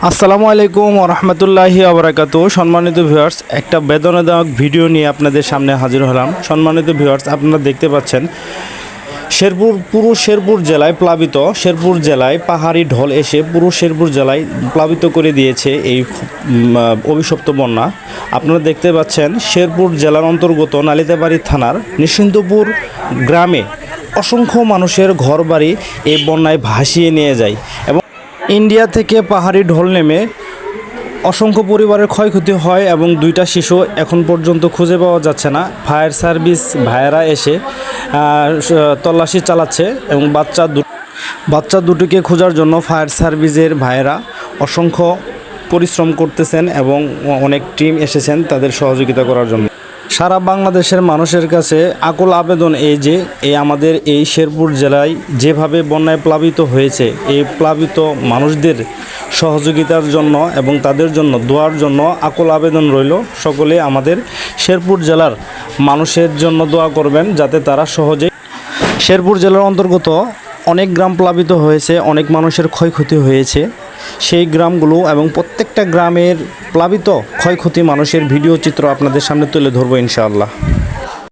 আসসালামু আলাইকুম রহমতুল্লাহি আবরাকাতু সম্মানিত ভিউয়ার্স, একটা বেদনাদায়ক ভিডিও নিয়ে আপনাদের সামনে হাজির হলাম। সম্মানিত ভিউয়ার্স, আপনারা দেখতে পাচ্ছেন, শেরপুর, পুরো শেরপুর জেলায় প্লাবিত, শেরপুর জেলায় পাহাড়ি ঢল এসে পুরো শেরপুর জেলায় প্লাবিত করে দিয়েছে এই অভিশপ্ত বন্যা। আপনারা দেখতে পাচ্ছেন, শেরপুর জেলার অন্তর্গত নালিতাবাড়ি থানার নিশ্চিন্তপুর গ্রামে অসংখ্য মানুষের ঘরবাড়ি এই বন্যায় ভাসিয়ে নিয়ে যায়। এবং ইন্ডিয়া থেকে পাহাড়ি ঢল নেমে অসংখ্য পরিবারের ক্ষয়ক্ষতি হয় এবং দুইটা শিশু এখন পর্যন্ত খুঁজে পাওয়া যাচ্ছে না। ফায়ার সার্ভিস ভাইয়েরা এসে তল্লাশি চালাচ্ছে এবং বাচ্চা দু, বাচ্চা দুটিকে খোঁজার জন্য ফায়ার সার্ভিসের ভাইয়েরা অসংখ্য পরিশ্রম করতেছেন এবং অনেক টিম এসেছেন তাদের সহযোগিতা করার জন্য। সারা বাংলাদেশের মানুষের কাছে আকুল আবেদন এই যে, এই আমাদের এই শেরপুর জেলায় যেভাবে বন্যায় প্লাবিত হয়েছে, এই প্লাবিত মানুষদের সহযোগিতার জন্য এবং তাদের জন্য, দোয়ার জন্য আকুল আবেদন রইল। সকলে আমাদের শেরপুর জেলার মানুষের জন্য দোয়া করবেন যাতে তারা সহজে শেরপুর জেলার অন্তর্গত অনেক গ্রাম প্লাবিত হয়েছে, অনেক মানুষের ক্ষয়ক্ষতি হয়েছে। সেই গ্রামগুলো এবং প্রত্যেকটা গ্রামের প্লাবিত ক্ষয়ক্ষতি মানুষের ভিডিও চিত্র আপনাদের সামনে তুলে ধরবো ইনশাআল্লাহ।